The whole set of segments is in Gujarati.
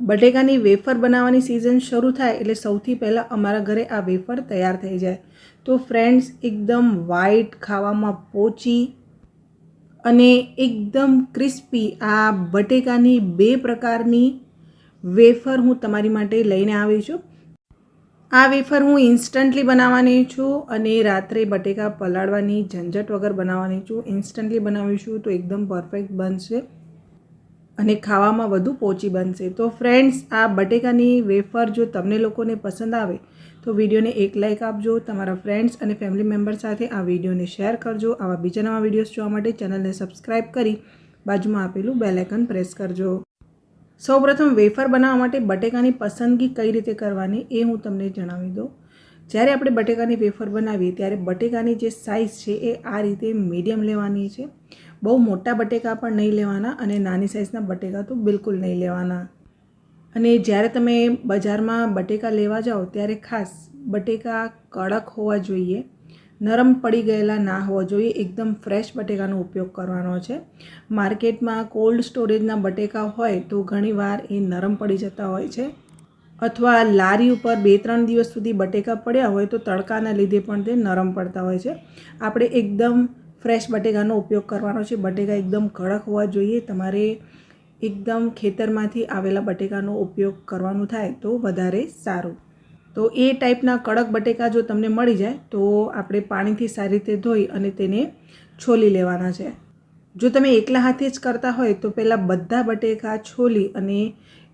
બટેકાની વેફર બનાવવાની સિઝન શરૂ થાય એટલે સૌથી પહેલાં અમારા ઘરે આ વેફર તૈયાર થઈ જાય. તો ફ્રેન્ડ્સ એકદમ વાઈટ ખાવામાં પોચી અને એકદમ ક્રિસ્પી આ બટેકાની બે પ્રકારની વેફર હું તમારી માટે લઈને આવી છું. આ વેફર હું ઇન્સ્ટન્ટલી બનાવવાની છું અને રાત્રે બટેકા પલાળવાની, ઝંઝટ વગર બનાવવાની છું. ઇન્સ્ટન્ટલી બનાવીશું તો એકદમ પરફેક્ટ બનશે. અને ખાવામાં વધુ પોચી બનશે. તો ફ્રેન્ડ્સ આ બટેકાની વેફર જો તમને લોકોને પસંદ આવે, તો વિડીયોને એક લાઇક આપજો, તમારા ફ્રેન્ડ્સ અને ફેમિલી મેમ્બર સાથે આ વિડીયોને શેર કરજો. આવા બીજા નવા વિડીયોઝ જોવા માટે ચેનલને સબસ્ક્રાઈબ કરી બાજુમાં આપેલું બેલાઇકન પ્રેસ કરજો. સૌપ્રથમ વેફર બનાવવા માટે બટેકાની પસંદગી કઈ રીતે કરવાની એ હું તમને જણાવી દઉં. જ્યારે આપણે બટેકાની વેફર બનાવીએ, ત્યારે બટેકાની જે સાઇઝ છે એ આ રીતે મીડિયમ લેવાની છે. બહુ મોટા બટેકા પણ નહીં લેવાના અને નાની સાઇઝના બટેકા તો બિલકુલ નહીં લેવાના. અને જ્યારે તમે બજારમાં બટેકા લેવા જાઓ, ત્યારે ખાસ બટેકા કડક હોવા જોઈએ, નરમ પડી ગયેલા ના હોવા જોઈએ, એકદમ ફ્રેશ બટેકાનો ઉપયોગ કરવાનો છે. માર્કેટમાં કોલ્ડ સ્ટોરેજના બટેકા હોય તો ઘણીવાર એ નરમ પડી જતા હોય છે. અથવા લારી ઉપર બે ત્રણ દિવસ સુધી બટેકા પડ્યા હોય તો તડકાના લીધે પણ તે નરમ પડતા હોય છે. આપણે એકદમ ફ્રેશ બટેકાનો ઉપયોગ કરવાનો છે. બટેકા એકદમ કડક હોવા જોઈએ. તમારે એકદમ ખેતરમાંથી આવેલા બટેકાનો ઉપયોગ કરવાનો થાય તો વધારે સારું. તો એ ટાઈપના કડક બટેકા જો તમને મળી જાય તો આપણે પાણીથી સારી રીતે ધોઈ અને તેને છોલી લેવાના છે. જો તમે એકલા હાથે જ કરતા હોય તો પહેલાં બધા બટેકા છોલી અને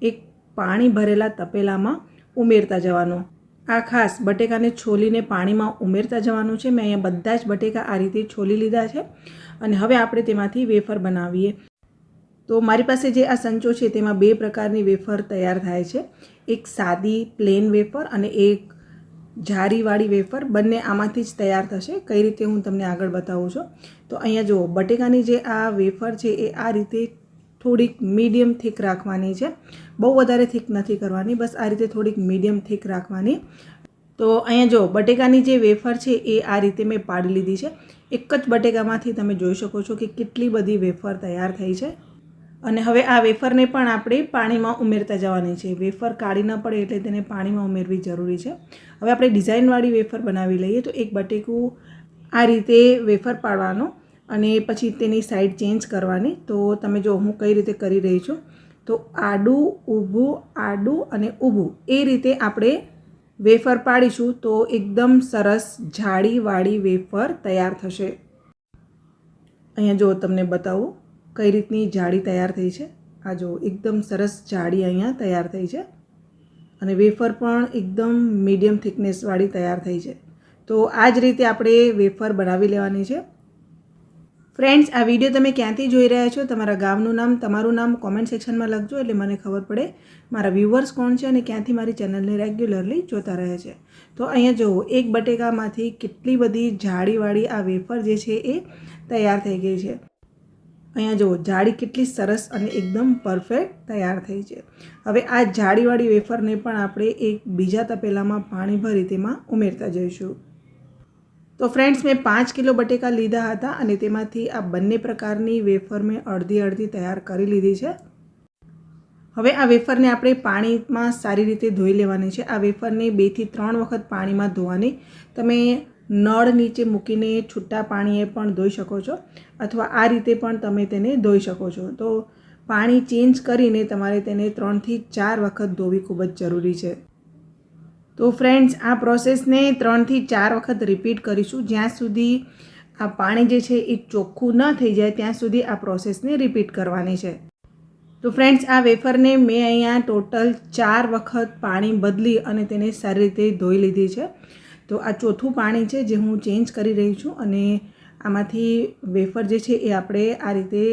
એક પાણી ભરેલા તપેલામાં ઉમેરતા જવાનું. આ ખાસ બટેકાને છોલીને પાણીમાં ઉમેરતા જવાનું છે. મેં અહીંયા બધા જ બટેકા આ રીતે છોલી લીધા છે અને હવે આપણે તેમાંથી વેફર બનાવીએ. તો મારી પાસે જે આ સંચો છે તેમાં બે પ્રકારની વેફર તૈયાર થાય છે. એક સાદી, પ્લેન વેફર અને એક જારીવાળી વેફર. બંને આમાંથી જ તૈયાર થશે. કઈ રીતે હું તમને આગળ બતાવું છું. તો અહીંયા જુઓ, બટેકાની જે આ વેફર છે એ આ રીતે થોડીક મીડિયમ થીક રાખવાની છે. બહુ વધારે થીક નથી કરવાની, બસ આ રીતે થોડીક મીડિયમ થીક રાખવાની. તો અહીંયા જો, બટેકાની જે વેફર છે એ આ રીતે મેં પાડી લીધી છે. એક જ બટેકામાંથી તમે જોઈ શકો છો કે કેટલી બધી વેફર તૈયાર થઈ છે. અને હવે આ વેફરને પણ આપણે પાણીમાં ઉમેરતા જવાની છે. વેફર કાઢી ન પડે એટલે તેને પાણીમાં ઉમેરવી જરૂરી છે. હવે આપણે ડિઝાઇનવાળી વેફર બનાવી લઈએ તો એક બટેકું આ રીતે વેફર પાડવાનો. અને પછી તેની સાઈડ ચેન્જ કરવાની. તો તમે જો હું કઈ રીતે કરી રહી છું, તો આડું ઊભું, આડું અને ઊભું એ રીતે આપણે વેફર પાડીશું તો એકદમ સરસ જાળીવાળી વેફર તૈયાર થશે. અહીંયા જો તમને બતાવું કઈ રીતની જાળી તૈયાર થઈ છે. આ જો એકદમ સરસ જાળી અહીંયા તૈયાર થઈ છે. અને વેફર પણ એકદમ મીડિયમ થિકનેસવાળી તૈયાર થઈ છે. તો આ જ રીતે આપણે વેફર બનાવી લેવાની છે. ફ્રેન્ડ્સ આ વીડિયો તમે ક્યાંથી જોઈ રહ્યા છો? તમારા ગામનું નામ, તમારું નામ કોમેન્ટ સેક્શનમાં લખજો એટલે મને ખબર પડે મારા વ્યૂવર્સ કોણ છે અને ક્યાંથી મારી ચેનલને રેગ્યુલરલી જોતા રહે છે. તો અહીંયા જુઓ, એક બટેકામાંથી કેટલી બધી જાળીવાળી આ વેફર જે છે એ તૈયાર થઈ ગઈ છે. અહીંયા જુઓ, જાળી કેટલી સરસ અને એકદમ પરફેક્ટ તૈયાર થઈ છે. હવે આ જાળીવાળી વેફરને પણ આપણે એક બીજા તપેલામાં પાણી ભરી તેમાં ઉમેરતા જઈશું. તો ફ્રેન્ડ્સ મેં પાંચ કિલો બટેકા લીધા હતા અને તેમાંથી આ બંને પ્રકારની વેફર મેં અડધી અડધી તૈયાર કરી લીધી છે. હવે આ વેફરને આપણે પાણીમાં સારી રીતે ધોઈ લેવાની છે. આ વેફરને બેથી ત્રણ વખત પાણીમાં ધોવાની. તમે નળ નીચે મૂકીને છૂટા પાણીએ પણ ધોઈ શકો છો અથવા આ રીતે પણ તમે તેને ધોઈ શકો છો. તો પાણી ચેન્જ કરીને તમારે તેને ત્રણથી ચાર વખત ધોવી ખૂબ જ જરૂરી છે. તો ફ્રેન્ડ્સ આ પ્રોસેસને ત્રણથી ચાર વખત રિપીટ કરીશું. જ્યાં સુધી આ પાણી જે છે એ ચોખ્ખું ન થઈ જાય, ત્યાં સુધી આ પ્રોસેસને રિપીટ કરવાની છે. તો ફ્રેન્ડ્સ આ વેફરને મેં અહીંયા ટોટલ ચાર વખત પાણી બદલી અને તેને સારી રીતે ધોઈ લીધી છે. તો આ ચોથું પાણી છે જે હું ચેન્જ કરી રહી છું અને આમાંથી વેફર જે છે એ આપણે આ રીતે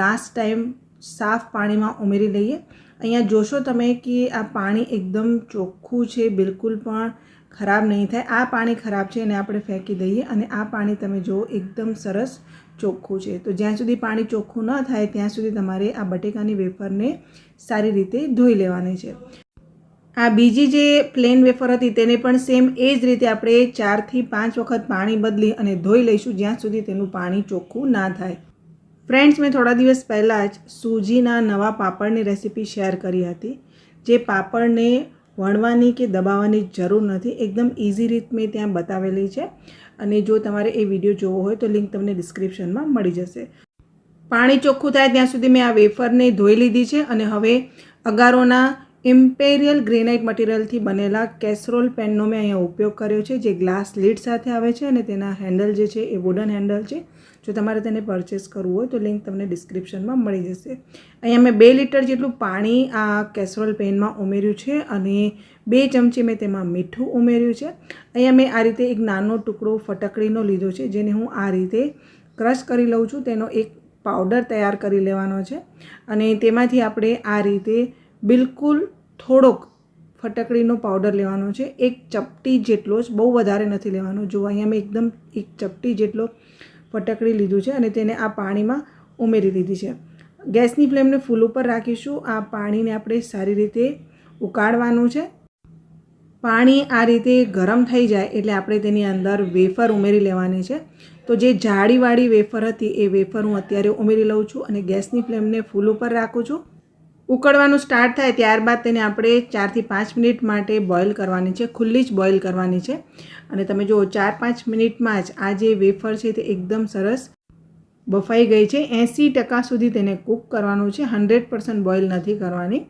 લાસ્ટ ટાઈમ સાફ પાણીમાં ઉમેરી લઈએ. અહીંયા જોશો તમે કે આ પાણી એકદમ ચોખ્ખું છે, બિલકુલ પણ ખરાબ નહીં થાય. આ પાણી ખરાબ છે એને આપણે ફેંકી દઈએ અને આ પાણી તમે જુઓ એકદમ સરસ ચોખ્ખું છે. તો જ્યાં સુધી પાણી ચોખ્ખું ન થાય, ત્યાં સુધી તમારે આ બટેકાની વેફરને સારી રીતે ધોઈ લેવાની છે. આ બીજી જે પ્લેન વેફર હતી તેને પણ સેમ એ જ રીતે આપણે ચારથી પાંચ વખત પાણી બદલી અને ધોઈ લઈશું જ્યાં સુધી તેનું પાણી ચોખ્ખું ના થાય. ફ્રેન્ડ્સ મેં થોડા દિવસ પહેલાં જ સૂજીના નવા પાપડની રેસીપી શેર કરી હતી, જે પાપડને વણવાની કે દબાવવાની જરૂર નથી, એકદમ ઇઝી રીત મેં ત્યાં બતાવેલી છે. અને જો તમારે એ વીડિયો જોવો હોય તો લિંક તમને ડિસ્ક્રિપ્શનમાં મળી જશે. પાણી ચોખ્ખું થાય ત્યાં સુધી મેં આ વેફરને ધોઈ લીધી છે અને હવે અગારોના ઇમ્પેરિયલ ગ્રેનાઇટ મટીરિયલથી બનેલા કેસરોલ પેનનો મેં અહીંયા ઉપયોગ કર્યો છે, જે ગ્લાસ લીડ સાથે આવે છે અને તેના હેન્ડલ જે છે એ વુડન હેન્ડલ છે. જો તમારે તેને પરચેસ કરવું હોય તો લિંક તમને ડિસ્ક્રિપ્શનમાં મળી જશે. અહીંયા મેં બે લીટર જેટલું પાણી આ કેસરોલ પેનમાં ઉમેર્યું છે અને બે ચમચી મેં તેમાં મીઠું ઉમેર્યું છે. અહીંયા મેં આ રીતે એક નાનો ટુકડો ફટકડીનો લીધો છે, જેને હું આ રીતે ક્રશ કરી લઉં છું. તેનો એક પાવડર તૈયાર કરી લેવાનો છે અને તેમાંથી આપણે આ રીતે બિલકુલ થોડોક ફટકડીનો પાવડર લેવાનો છે. એક ચપટી જેટલો જ, બહુ વધારે નથી લેવાનો. જો અહીંયા મેં એકદમ એક ચપટી જેટલો ફટકડી લીધું છે અને તેને આ પાણીમાં ઉમેરી દીધી છે. ગેસની ફ્લેમને ફૂલ ઉપર રાખીશું. આ પાણીને આપણે સારી રીતે ઉકાળવાનું છે. પાણી આ રીતે ગરમ થઈ જાય એટલે આપણે તેની અંદર વેફર ઉમેરી લેવાની છે. તો જે જાળીવાળી વેફર હતી એ વેફર હું અત્યારે ઉમેરી લઉં છું અને ગેસની ફ્લેમને ફૂલ ઉપર રાખું છું. ઉકળવાનું સ્ટાર્ટ થાય ત્યારબાદ તેને આપણે ચારથી પાંચ મિનિટ માટે બોઇલ કરવાની છે, ખુલ્લી જ બોઇલ કરવાની છે. અને તમે જુઓ ચાર પાંચ મિનિટમાં જ આ જે વેફર છે તે એકદમ સરસ બફાઈ ગઈ છે. એંસી ટકા સુધી તેને કૂક કરવાનું છે, હંડ્રેડ પર્સન્ટ બોઇલ નથી કરવાની.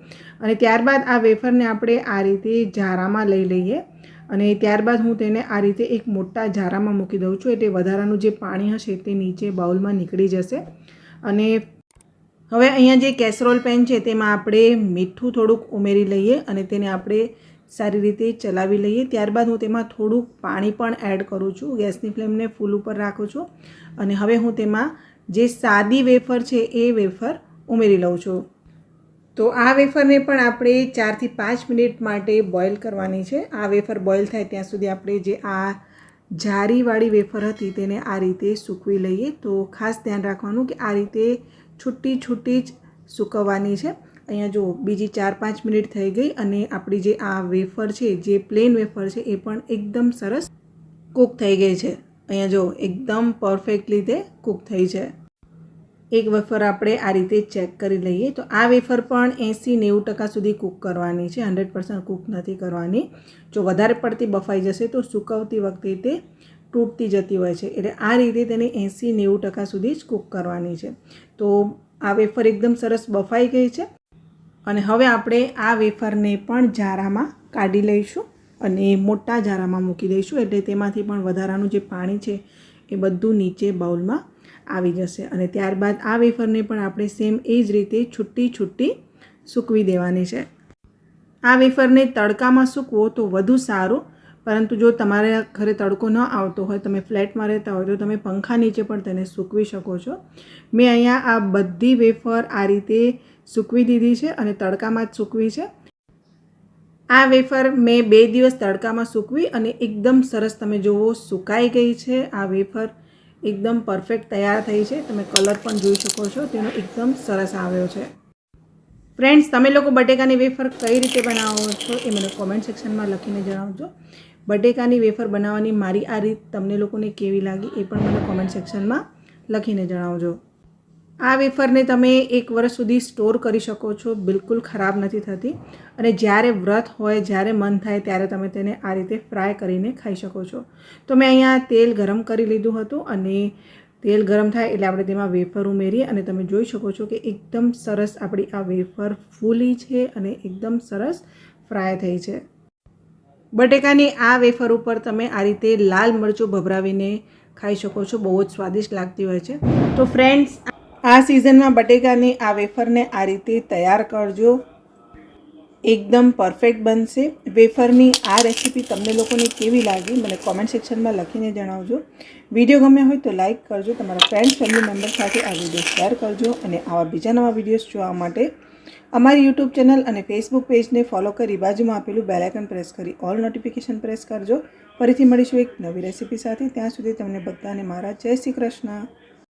અને ત્યારબાદ આ વેફરને આપણે આ રીતે ઝારામાં લઈ લઈએ. અને ત્યારબાદ હું તેને આ રીતે એક મોટા ઝારામાં મૂકી દઉં છું, એટલે વધારાનું જે પાણી હશે તે નીચે બાઉલમાં નીકળી જશે. અને હવે અહીંયા જે કેસરોલ પેન છે, તેમાં આપણે મીઠું થોડુંક ઉમેરી લઈએ અને તેને આપણે સારી રીતે ચલાવી લઈએ. ત્યારબાદ હું તેમાં થોડુંક પાણી પણ એડ કરું છું. ગેસની ફ્લેમને ફૂલ ઉપર રાખું છું. અને હવે હું તેમાં જે સાદી વેફર છે, એ વેફર ઉમેરી લઉં છું. તો આ વેફરને પણ આપણે ચારથી પાંચ મિનિટ માટે બોઇલ કરવાની છે. આ વેફર બોઇલ થાય ત્યાં સુધી આપણે જે આ જારીવાળી વેફર હતી, તેને આ રીતે સૂકવી લઈએ. તો ખાસ ધ્યાન રાખવાનું કે આ રીતે છૂટી છૂટી જ સૂકવવાની છે. અહીંયા જો બીજી ચાર પાંચ મિનિટ થઈ ગઈ અને આપણી જે આ વેફર છે, જે પ્લેન વેફર છે, એ પણ એકદમ સરસ કૂક થઈ ગઈ છે. અહીંયા જો એકદમ પરફેક્ટ રીતે કૂક થઈ છે. એક વેફર આપણે આ રીતે ચેક કરી લઈએ તો આ વેફર પણ એંસી નેવું ટકા સુધી કૂક કરવાની છે. હંડ્રેડ પર્સન્ટ કૂક નથી કરવાની. જો વધારે પડતી બફાઈ જશે તો સૂકવતી વખતે તે તૂટતી જતી હોય છે. એટલે આ રીતે તેને એંસી નેવું ટકા સુધી જ કૂક કરવાની છે. તો આ વેફર એકદમ સરસ બફાઈ ગઈ છે. અને હવે આપણે આ વેફરને પણ જારામાં કાઢી લઈશું અને મોટા જારામાં મૂકી દઈશું. એટલે તેમાંથી પણ વધારાનું જે પાણી છે એ બધું નીચે બાઉલમાં આવી જશે. અને ત્યારબાદ આ વેફરને પણ આપણે સેમ એ જ રીતે છૂટી છૂટી સૂકવી દેવાની છે. આ વેફરને તડકામાં સૂકવો તો વધુ સારું. પરંતુ જો તમારે ઘરે તડકો ન આવતો હોય, તમે ફ્લેટમાં રહેતા હોય, તો તમે પંખા નીચે પણ તેને સૂકવી શકો છો. મેં અહીંયા આ બધી વેફર આ રીતે સૂકવી દીધી છે અને તડકામાં જ સૂકવી છે. આ વેફર મેં બે દિવસ તડકામાં સૂકવી અને એકદમ સરસ તમે જુઓ, સુકાઈ ગઈ છે આ વેફર. એકદમ પરફેક્ટ તૈયાર થઈ છે. તમે કલર પણ જોઈ શકો છો. તેનો એકદમ સરસ આવ્યો છે. ફ્રેન્ડ્સ, તમે લોકો બટેકાની વેફર કઈ રીતે બનાવો છો એ મને કોમેન્ટ સેક્શનમાં લખીને જણાવજો. બટેકાની વેફર બનાવવાની મારી આ રીત તમને લોકોને કેવી લાગી એ પણ મને કોમેન્ટ સેક્શનમાં લખીને જણાવજો. આ વેફરને તમે એક વર્ષ સુધી સ્ટોર કરી શકો છો, બિલકુલ ખરાબ નથી થતી. અને જ્યારે વ્રત હોય, જ્યારે મન થાય, ત્યારે તમે તેને આ રીતે ફ્રાય કરીને ખાઈ શકો છો. તો મેં અહીંયા તેલ ગરમ કરી લીધું હતું અને તેલ ગરમ થાય એટલે આપણે તેમાં વેફર ઉમેરીએ અને તમે જોઈ શકો છો કે એકદમ સરસ આપણી આ વેફર ફૂલી છે અને એકદમ સરસ ફ્રાય થઈ છે. બટેકાની આ વેફર ઉપર તમે આ રીતે લાલ મરચું ભભરાવીને ખાઈ શકો છો. બહુ જ સ્વાદિષ્ટ લાગતી હોય છે. તો ફ્રેન્ડ્સ આ સિઝનમાં બટેકાની આ વેફરને આ રીતે તૈયાર કરજો. એકદમ પરફેક્ટ બનશે. વેફરની આ રેસીપી તમને લોકોને કેવી લાગી, મને કોમેન્ટ સેક્શનમાં લખીને જણાવજો. વીડિયો ગમ્યો હોય તો લાઇક કરજો. તમારા ફ્રેન્ડ્સ ફેમિલી મેમ્બર સાથે આ વીડિયો શેર કરજો અને આવા બીજા નવા વિડીયોઝ જોવા માટે અમારી યુટ્યુબ ચેનલ અને ફેસબુક પેજને ફોલો કરી બાજુમાં આપેલું બેલાઇકન પ્રેસ કરી ઓલ નોટિફિકેશન પ્રેસ કરજો. ફરીથી મળીશું એક નવી રેસીપી સાથે. ત્યાં સુધી તમને બધાને મારા જય શ્રી કૃષ્ણ.